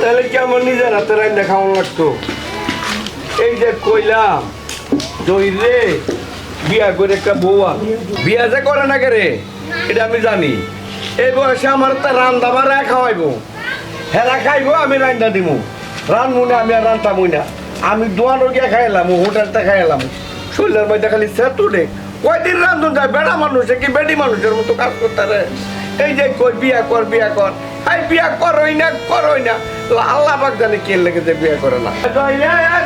তাহলে কি আমার নিজের হাতে রান্না খাওয়ানো লাগতো? এই যে কইলাম, দই রে, বিয়া করে একটা বউয়া বিয়া যে করে না রে? এটা আমি জানি। এই বয়সে আমার তো রান্না বাড়া খাওয়াইবো। হেরা খাইবো, আমি রান্না দিব রানবো না, আমি আর রান্তামই না। আমি দোয়ানো গিয়ে খাইলাম হোটেলটা খাইলাম। শরীরের মধ্যে খালি সেতুডে কয়দিন রান্ধন যায়? বেড়া মানুষে কি বেডি মানুষের মতো কাজ করতে এই যে কই, বিয়া কর বিয়া কর। এই বিয়া করই না করই না। আল্লাহ পাক জানে কে লেগে যে বিয়া করে না।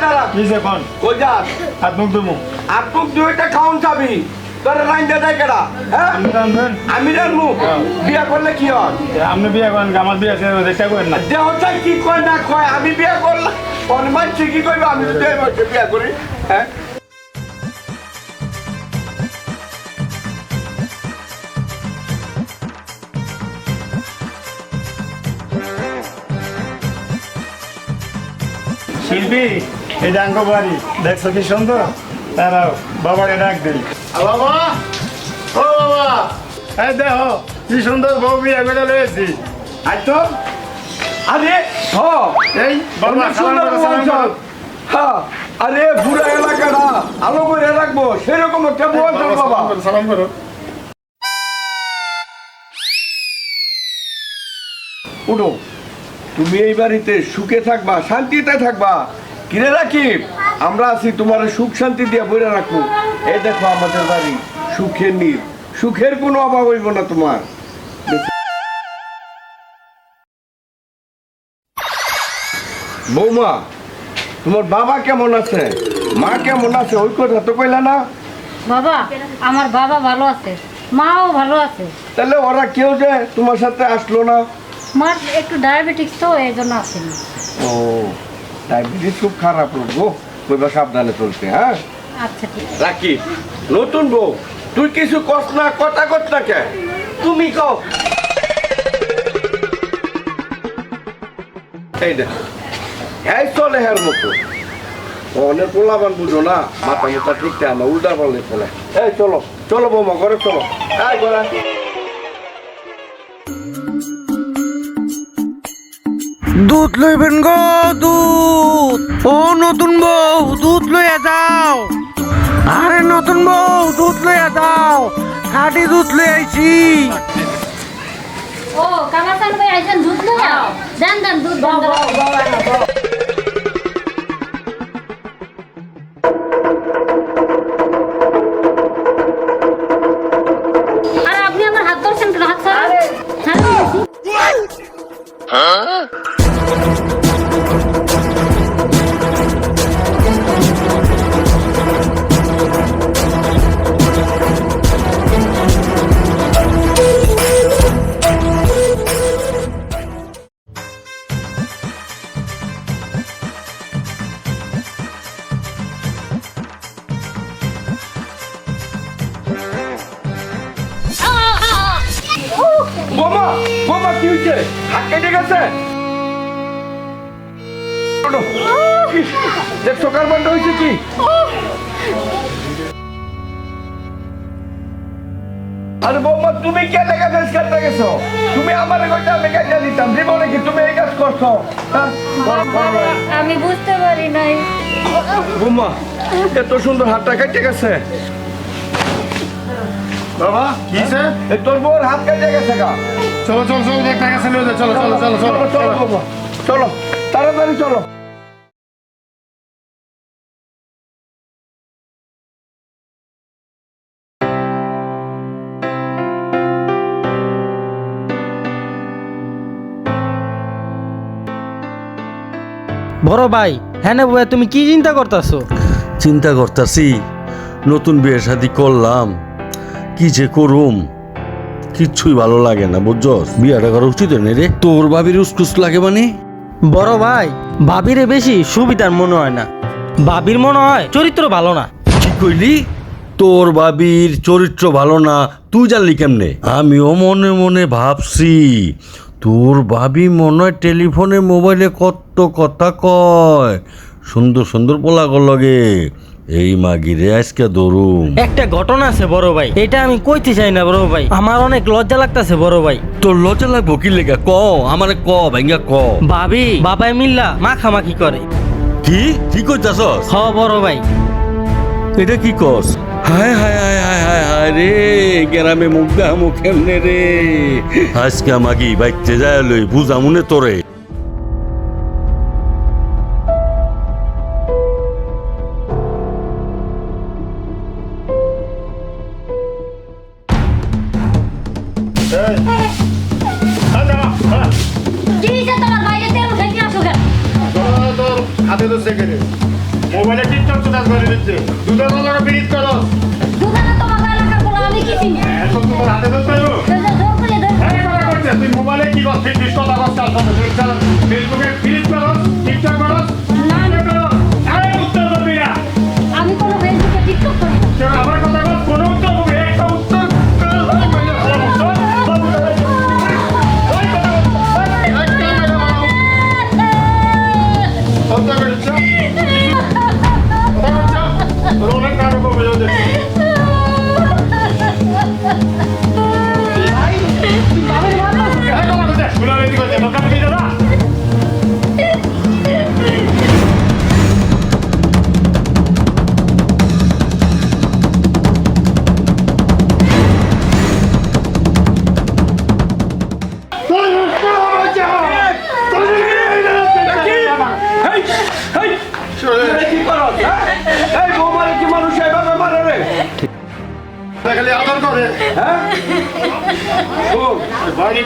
দাঁড়া। কিসে কোন? কই যাস? হাত মুখ ধুমু। আর তুই দুইটা খাওন চাবি তোর রাইন্দা দেয় কেডা? হ্যাঁ? আমি জানব হ্যাঁ। বিয়া করলে কি হয়? আপনি বিয়ে করেন আমার বিয়ে দেখতে করেন না। দেহটা কি কয় না কয় আমি বিয়া করলাম। অনুমান কি করব আমি যদি বিয়া করি হ্যাঁ? শিল্পী যে আঙ্গ বাড়ি। দেখছ কি সুন্দর? তারাও বাবাকে ডাক দিই। বাবা! ও বাবা! এই দেখো কি সুন্দর বউ বিয়ে করে লয়েছি আজ তো। আরে হ এই বাবা সুন্দর। হ্যাঁ আরে পুরো এলাকাটা আলো করে রাখব সেরকম একটা বলছো বাবা, সালাম করো। উঠো। তুমি এই বাড়িতে সুখে থাকবা শান্তিতে থাকবা। কিরে রাখিব আমরা আছি তোমার সুখ শান্তি দিয়ে বইরে রাখব। এই দেখো আমাদের বাড়ি সুখের নীল। সুখের কোনো অভাব হইব না তোমার। বৌমা তোমার বাবা কেমন আছে? মা কেমন আছে? ওই কথা তো কইলা না। বাবা আমার বাবা ভালো আছে। মাও ভালো আছে। তাহলে ওরা কেউ যে তোমার সাথে আসলো না? মার একটু ডায়াবেটিক্স তো এই জন্য আসেনি। ও ডায়াবেটিস খুব খারাপ রোগ গো কইবা সাবধানে চলতে হ্যাঁ? আচ্ছা ঠিক আছে। রাখি নতুন বউ তুই কিছু কস না কথা কস না কে? তুমি কও। এই দেখ হ্যাঁ চলে হ্যার মতো। অনেক পোলাবান বুঝো না মাথা মাথা ঠিক না উল্টা পাল্লে চলে। এই চলো চলো বৌমা ঘরে চলো। এই ঘরে দুধ লইবেন গো দুধ। ও নতুন বউ দুধ লইয়া যাও। আরে নতুন বউ দুধ লইয়া যাও। খাঁটি দুধ লই আইছি। ও কামার ভাই আইছেন দুধ লইয়া? দেন দেন দুধ দেন কি হয়েছে হাত কেটে গেছে? দেখছ কার্বনটা হয়েছে কি? আরে বৌমা তুমি কে লেগে ফেস কাটতে গেছো? তুমি আমার কইতে আমি কাজে দিতাম। জীবনে কি তুমি এই কাজ করছ? করো, করো আমি বুঝতে পারি নাই। বৌমা এত সুন্দর হাতটা কেটে গেছে। বাবা কিসে? তোর বউর হাত কেটে গেছে গা। চলো চলো চলো দেখতে গেছে নিয়ে চলো চলো চলো চলো চলো চলো। তাড়াতাড়ি চলো। বড় ভাই হ্যাঁ না তুমি কি চিন্তা করতেছো? চিন্তা করতাছি নতুন বিয়ে শাদি করলাম। কি যে করুম? কিচ্ছুই ভালো লাগে না বুঝছস? বিয়াটা করা উচিত নেই রে। তোর ভাবির উসকুস লাগে মানে? বড় ভাই ভাবিরে বেশি সুবিধার মনে হয় না। ভাবির মনে হয় চরিত্র ভালো না। কি কইলি? তোর ভাবির চরিত্র ভালো না তুই জানলি কেমনে? আমিও মনে মনে ভাবছি তোর ভাবি মনে হয় টেলিফোনে মোবাইলে কত কথা কয়। সুন্দর সুন্দর পোলা লগে। এই মাগিরে আজকে ধরুম। একটা ঘটনা আছে বড় ভাই। এটা আমি কইতে চাই না বড় ভাই। আমার অনেক লজ্জা লাগতাছে বড় ভাই। তোর লজ্জা লাগবো কি লেগা? ক আমারে ক ভাঙ্গা ক। ভাবি বাবাই মিল্লা মাখামাখি করে। কি? কি করতেছস হ বড় ভাই। এটা কি কস? হায় হায় হায় হায় হায় হায় রে গ্রামে মুখ দেখামু কেমনে রে। আজকে আমাকে বাইকতে যায় লই বুঝামুনে তোরে।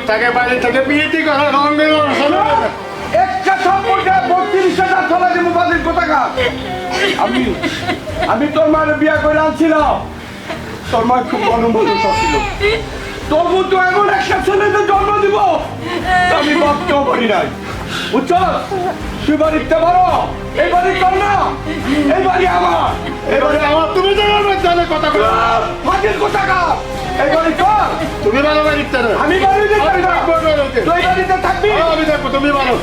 থেকে বাড়ি থেকে বিয়েটি করে রঙে একটা থাপ্পড়ে বত্রিশ হাজার তোলা দেবো বাদির কোথাকা আমি আমি তোর মায়ের বিয়া করে আনছিলাম। তোর মা খুব গণমনুষ ছিল তবু তো এমন একটা ছেলেতে জন্ম দিব আমি ভাবতেও পারি নাই। বুঝছ? তুই বাড়িতে পারো এই বাড়ি তোর না এই বাড়ি আমার। এবারে আমার তুমি জানে কথা বলো। তুমি ভালো বাড়ির আমি বাড়িতে তুই বাড়িতে থাকবি? আমি তুমি ভালো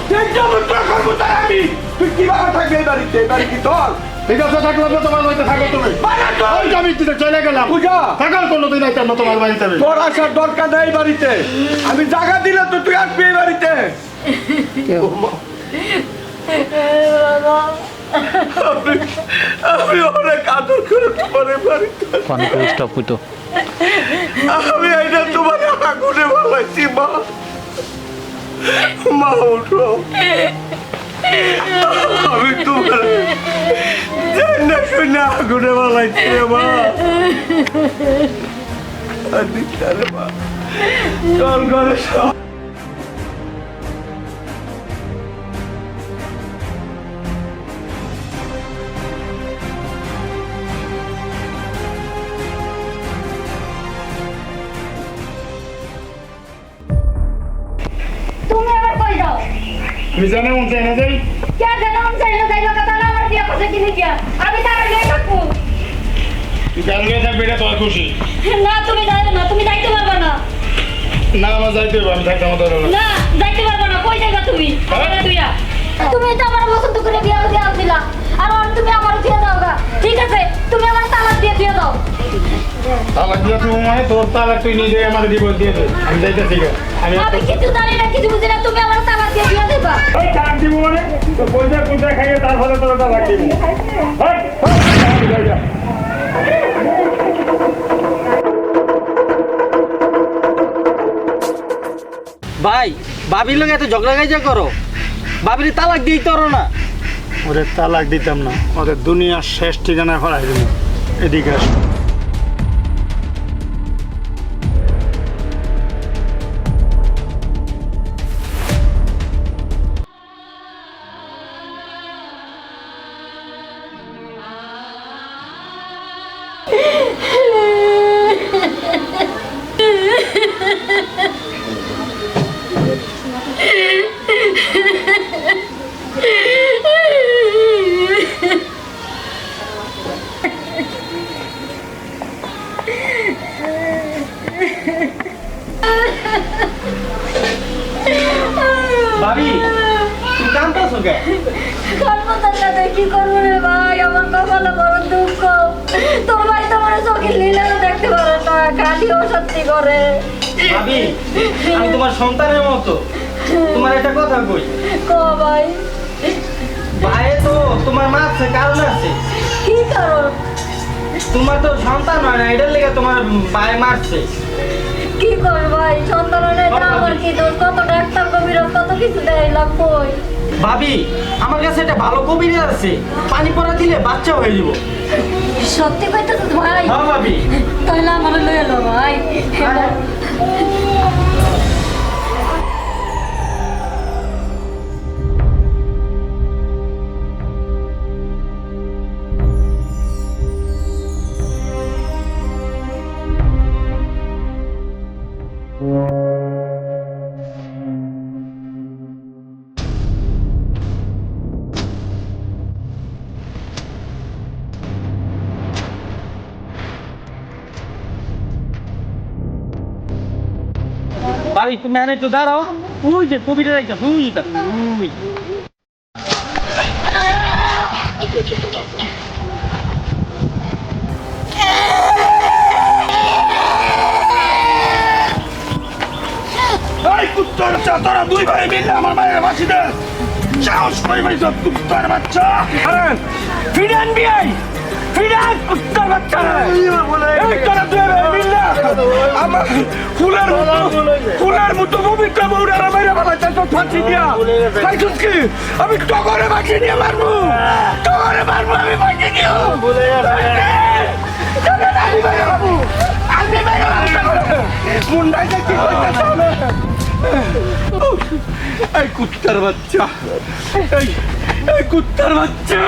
আমি। তুই কীভাবে থাকবি এই বাড়িতে? এই বাড়ি কি তোর? ঠিক আছে থাকলে তো তোমার বাড়িতে থাকো তুমি। বাড়ি তোর। ওই আমি দিতে চলে গেলাম। পূজা! থাকার কোনো দিন আইতাম না তোমার বাড়িতে তোর আসার দরকার নেই বাড়িতে। আমি জায়গা দিলে তো তুই আসবি এই বাড়িতে। আমি- আমি অনেক আদর করে তোমার এই বাড়িতে। আমি এইটা তোমার আগুনে ভালাইছি মা। মা, উঠো। আমি তোমার জানা শুনে আগুনে ভালাইছি মা। আদিত্যা মা। চল ঘরে সব। তুমি জানো মন চাই না যাই? কে জানো আমি চাই না যাই কথা না আমার বিয়ে করছে কিনে গিয়া? আমি তার আগে থাকব। তুই গান গিয়ে থাকবে এটা তোমার খুশি। না তুমি যাইবে না তুমি যাইতে পারবে না। না আমার যাইতে হবে আমি থাকতে আমার না যাইতে পারবে না কই যাইবা তুমি? আমার তুইয়া তুমি তো আমার পছন্দ করে বিয়ে দিয়ে আনছিলা আর আর তুমি আমার দিয়ে দাও গা। ঠিক আছে তুমি আমার তালাক দিয়ে দিয়ে দাও। তালাক দিয়ে তুমি মানে তোর তালাক তুই নিজে আমার জীবন দিয়ে দে আমি যাইতে ঠিক আছে আমি কিছু জানি না কিছু বুঝি না তুমি আমার তালাক দিয়ে দিয়ে দেবা? ওই তালাক দিব মানে? তো পয়সা পয়সা খাইয়ে তার ফলে তোর তালাক দিব। ওই, ওই, যাই যা। ভাই ভাবির লগে এত ঝগড়া গাইজা করো? ভাবির তালাক দিই তোর না। ওদের তালাক দিতাম না। ওদের দুনিয়ার শেষ ঠিকানা ফেলাই দিল এদিকে আস। ভাবি কান্দাছো কে কর্মতার সাথে কি করব রে ভাই? আমার কপালে বড় দুঃখ। তোর ভাই তো আমার চোখে লীলাও দেখতে পারে না খালি অশান্তি করে। ভাবি আমি তোমার সন্তানের মতো। তোমার একটা কথা কই? ক ভাই? ভাইয়ে তো তোমার কারণ আছে। কি কারণ? তোমার তো সন্তান হয় না এটার লেগে তোমার ভাই মারছে। কি কর ভাই? সন্তান আমার কি দোষ? কত ডাক্তার কবিরাজ কই? ভাবি আমার কাছে একটা ভালো কবিরা আছে। পানি পড়া দিলে বাচ্চা হয়ে যাব। সত্যি কইতেছ ভাই? হ্যাঁ ভাবি। তাহলে আমার লয়ে লো ভাই। ভাবি তুমি এনে একটু দাঁড়াও। ওই যে কবিটা রাখা ওই ওই। তোরা দুই ভাই মিলে আমার মায়ের বাঁচি দে সাহস করে মারি সব কুত্তার বাচ্চা। আরে ফিরান বিয়াই ফুলের ফুলের মতো পবিত্র বউরার মেরে বানাইতে তো ফাঁসি দিয়া। পাইছিস কি? আমি টগরে বাঁচি দিয়ে মারবো। টগরে মারবো আমি বাঁচি দিও। আমি মেরে বাবু আমি মেরে মুন্ডাই দেখি এই কুত্তার বাচ্চা। এই কুত্তার বাচ্চা।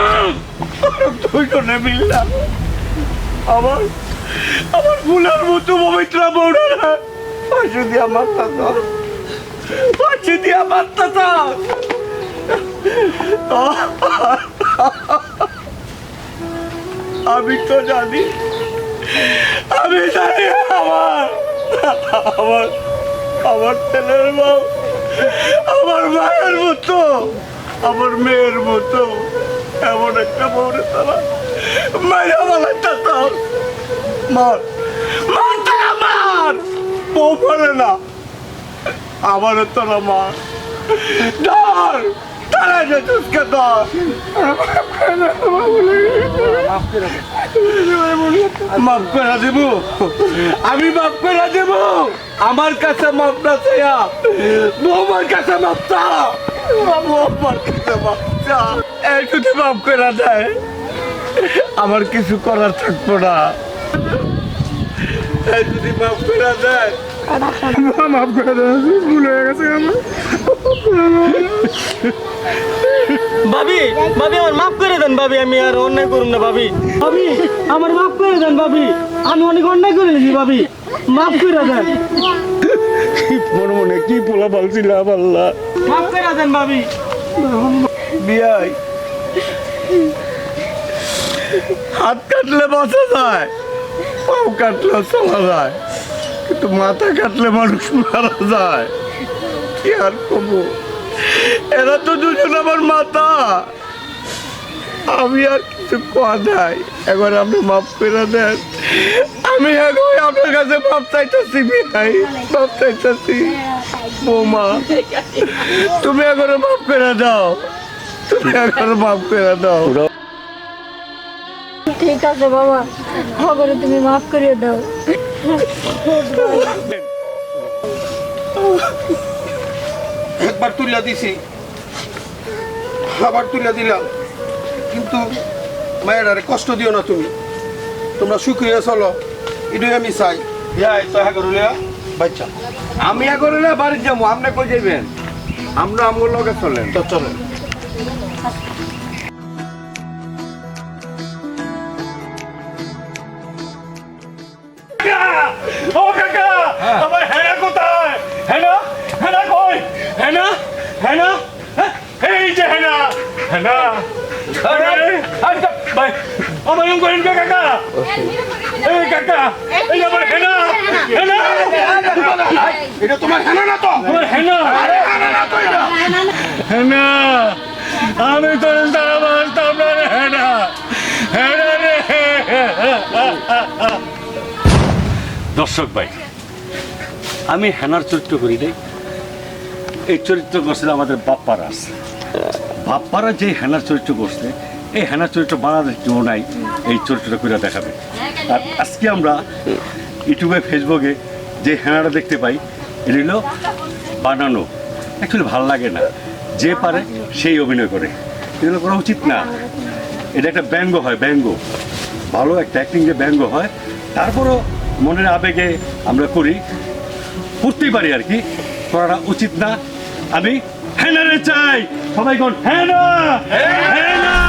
আমার আমার ফুলের মতো পবিত্র বউরা পাশে দিয়া মারতা তো পাশে দিয়া মারতা তো আমি তো জানি। আমি জানি আমার আমার আমার ছেলের বউ। আমার মায়ের মতো, আমার মেয়ের মতো, এমন একটা বউরে তারা মায়ের আমার একটা তার মার মার তারা মার বউ পারে না, আমার তোরা মার। ধর! তারা যে চুসকে ধর মাফ করে দেব। আমি মাফ করে দেব। আমার কাছে মাফ না চাইয়া, বৌমার কাছে মাফ চা। বৌমার কাছে মাফ চা। এই যদি মাফ করে দেয়, আমার কিছু করার থাকব না। এই যদি মাফ করে দেয় মাফ করে দেন ভুল হয়ে গেছে আমার। ভাবি ভাবি আমার মাফ করে দেন ভাবি আমি আর অন্যায় করুন না ভাবি। ভাবি আমার মাফ করে দেন ভাবি। আমি অনেক অন্যায় করে দিয়েছি ভাবি। মাফ করে দেন। মনে মনে কি পোলা বলছিলাম আল্লাহ। মাফ করে দেন ভাবি। বিয়াই। হাত কাটলে বাঁচা যায় পাও কাটলে চলা যায়। কিন্তু মাথা কাটলে মানুষ মারা যায়। কি আর কবো এরা তো দুজন আমার মাথা আমি আর কিছু কোয়া নাই। একবার আপনি মাফ করে দেন। আমি এখন আপনার কাছে মাপ চাইতেছি বিয়াই মাপ চাইতেছি। বৌমা, তুমি এখন মাফ করে দাও। তুমি এখন মাফ করে দাও। ঠিক আছে, বাবা। খবরে তুমি মাফ করে দাও। একবার তুলিয়া দিছি। আবার তুলিয়া দিলাম। কিন্তু মায়েরারে কষ্ট দিও না তুমি। তোমরা সুখী হয়ে চলো। এটাই আমি চাই। বাচ্চা আমি এখন না বাড়ি যাব আপনি কই যাবেন আমরা আমার লগে চলেন। তো চলেন। আমার হেনা কোথায়? হেনা? হেনা কই? হেনা? হেনা? হ্যাঁ, এই যে হেনা। হেনা। ভাই আমার এরকম করেন কাকা? এই কাকা এই যে আমার হেনা। হেনা? এটা তোমার হেনা না তো? আমার হেনা? হেনা না তো এটা? আমি তোর তারা বাঁচতাম না হেনা। হেনা রে। দর্শক ভাই আমি হেনার চরিত্র করি নাই। এই চরিত্র করছিল আমাদের বাপ্পারাস বাপ্পারা যে হেনার চরিত্র করছে, এই হেনার চরিত্র বানানোর কেউ নাই এই চরিত্রটা করে দেখাবে। আর আজকে আমরা ইউটিউবে, ফেসবুকে যে হেনাটা দেখতে পাই, এটা হলো বানানো। অ্যাকচুয়ালি ভালো লাগে না। যে পারে সেই অভিনয় করে। এগুলো করা উচিত না। এটা একটা ব্যঙ্গ হয়, ব্যঙ্গ। ভালো একটা অ্যাক্টিং যে ব্যঙ্গ হয়। তারপরও মনের আবেগে আমরা করি। করতেই পারি আর কি। করাটা উচিত না। আমি হ্যানারে চাই। সবাই কোন? হ্যানা হ্যানা